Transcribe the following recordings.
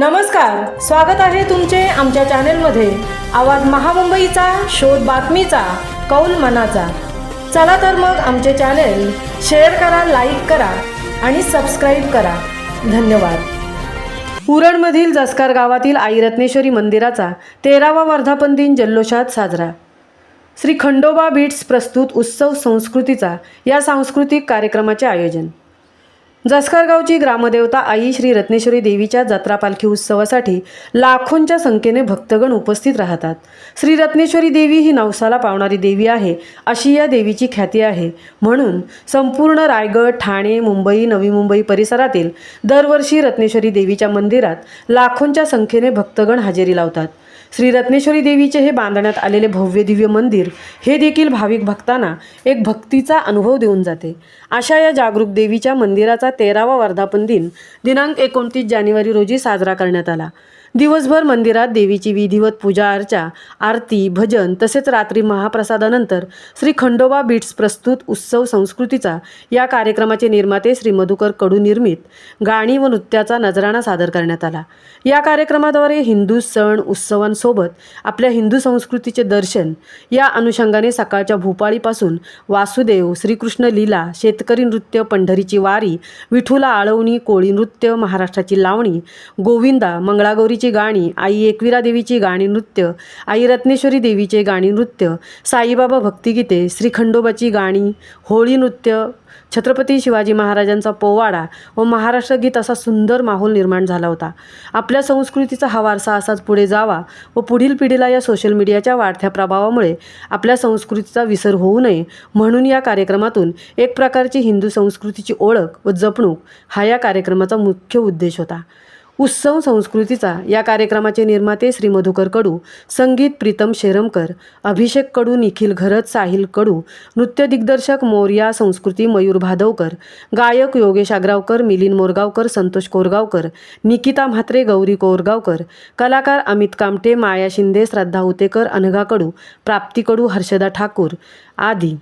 नमस्कार स्वागत आहे तुमचे आमच्या चॅनेलमध्ये. आवाज महामुंबईचा शोध बातमीचा कौल मनाचा. चला तर मग आमचे चॅनेल शेअर करा लाईक करा आणि सबस्क्राईब करा. धन्यवाद. उरणमधील जसकार गावातील आई रत्नेश्वरी मंदिराचा तेरावा वर्धापन दिन जल्लोषात साजरा. श्री खंडोबा बीट्स प्रस्तुत उत्सव संस्कृतीचा या सांस्कृतिक कार्यक्रमाचे आयोजन. जसकरगावची ग्रामदेवता आई श्री रत्नेश्वरी देवीच्या जत्रा पालखी उत्सवासाठी लाखोंच्या संख्येने भक्तगण उपस्थित राहतात. श्री रत्नेश्वरी देवी ही नवसाला पावणारी देवी आहे अशी या देवीची ख्याती आहे. म्हणून संपूर्ण रायगड ठाणे मुंबई नवी मुंबई परिसरातील दरवर्षी रत्नेश्वरी देवीच्या मंदिरात लाखोंच्या संख्येने भक्तगण हजेरी लावतात. श्री रत्नेश्वरी देवीचे हे बांधण्यात आलेले भव्य दिव्य मंदिर हे देखील भाविक भक्तांना एक भक्तीचा अनुभव देऊन जाते. अशा या जागरूक देवीच्या मंदिराचा तेरावा वर्धापन दिन दिनांक एकोणतीस जानेवारी रोजी साजरा करण्यात आला. दिवसभर मंदिरात देवीची विधिवत पूजा अर्चा आरती भजन तसेच रात्री महाप्रसादानंतर श्री खंडोबा बीट्स प्रस्तुत उत्सव संस्कृतीचा या कार्यक्रमाचे निर्माते श्री मधुकर कडू निर्मित गाणी व नृत्याचा नजराणा सादर करण्यात आला. या कार्यक्रमाद्वारे हिंदू सण उत्सवांसोबत आपल्या हिंदू संस्कृतीचे दर्शन या अनुषंगाने सकाळच्या भूपाळीपासून वासुदेव श्रीकृष्ण लीला शेतकरी नृत्य पंढरीची वारी विठुला आळवणी कोळी नृत्य महाराष्ट्राची लावणी गोविंदा मंगळागौरी देवीची गाणी आई एकविरा देवीची गाणी नृत्य आई रत्नेश्वरी देवीचे गाणी नृत्य साईबाबा भक्तिगीते श्री खंडोबाची गाणी होळी नृत्य छत्रपती शिवाजी महाराजांचा पोवाडा व महाराष्ट्र गीत असा सुंदर माहोल निर्माण झाला होता. आपल्या संस्कृतीचा हा वारसा असाच पुढे जावा व पुढील पिढीला या सोशल मीडियाच्या वाढत्या प्रभावामुळे आपल्या संस्कृतीचा विसर होऊ नये म्हणून या कार्यक्रमातून एक प्रकारची हिंदू संस्कृतीची ओळख व जपणूक हा या कार्यक्रमाचा मुख्य उद्देश होता. उत्सव संस्कृतीचा या कार्यक्रमाचे निर्माते श्री मधुकर कडू संगीत प्रीतम शेरमकर अभिषेक कडू निखिल घरत साहिल कडू नृत्य दिग्दर्शक मोर्या संस्कृती मयूर भादवकर गायक योगेश आग्रावकर मिलिंद मोरगावकर संतोष कोरगावकर निकिता म्हात्रे गौरी कोरगावकर कलाकार अमित कामटे माया शिंदे श्रद्धा उतेकर अनघा कडू प्राप्ती कडू हर्षदा ठाकूर आदी.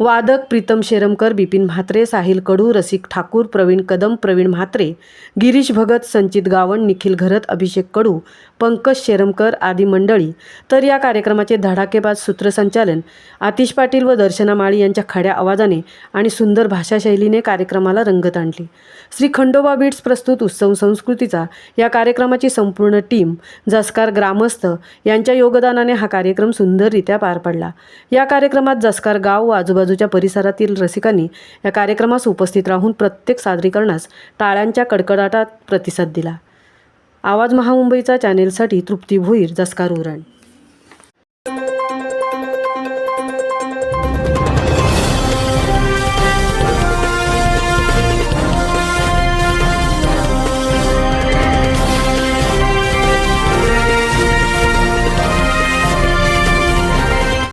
वादक प्रीतम शेरमकर बिपिन म्हात्रे साहिल कडू रसिक ठाकूर प्रवीण कदम प्रवीण म्हात्रे गिरीश भगत संचित गावण निखिल घरत अभिषेक कडू पंकज शेरमकर आदी मंडळी. तर या कार्यक्रमाचे धडाकेबाज सूत्रसंचालन आतिश पाटील व दर्शना माळी यांच्या खड्या आवाजाने आणि सुंदर भाषाशैलीने कार्यक्रमाला रंगत आणली. श्री खंडोबा बीट्स प्रस्तुत उत्सव संस्कृतीचा या कार्यक्रमाची संपूर्ण टीम जसकार ग्रामस्थ यांच्या योगदानाने हा कार्यक्रम सुंदररित्या पार पडला. या कार्यक्रमात जसकार गाव व आजूबाजूच्या परिसरातील रसिकांनी या कार्यक्रमास उपस्थित राहून प्रत्येक सादरीकरणास टाळ्यांच्या कडकडाटात प्रतिसाद दिला. आवाज महामुंबईचा चॅनेलसाठी तृप्ती भोईर जस्कार उरण.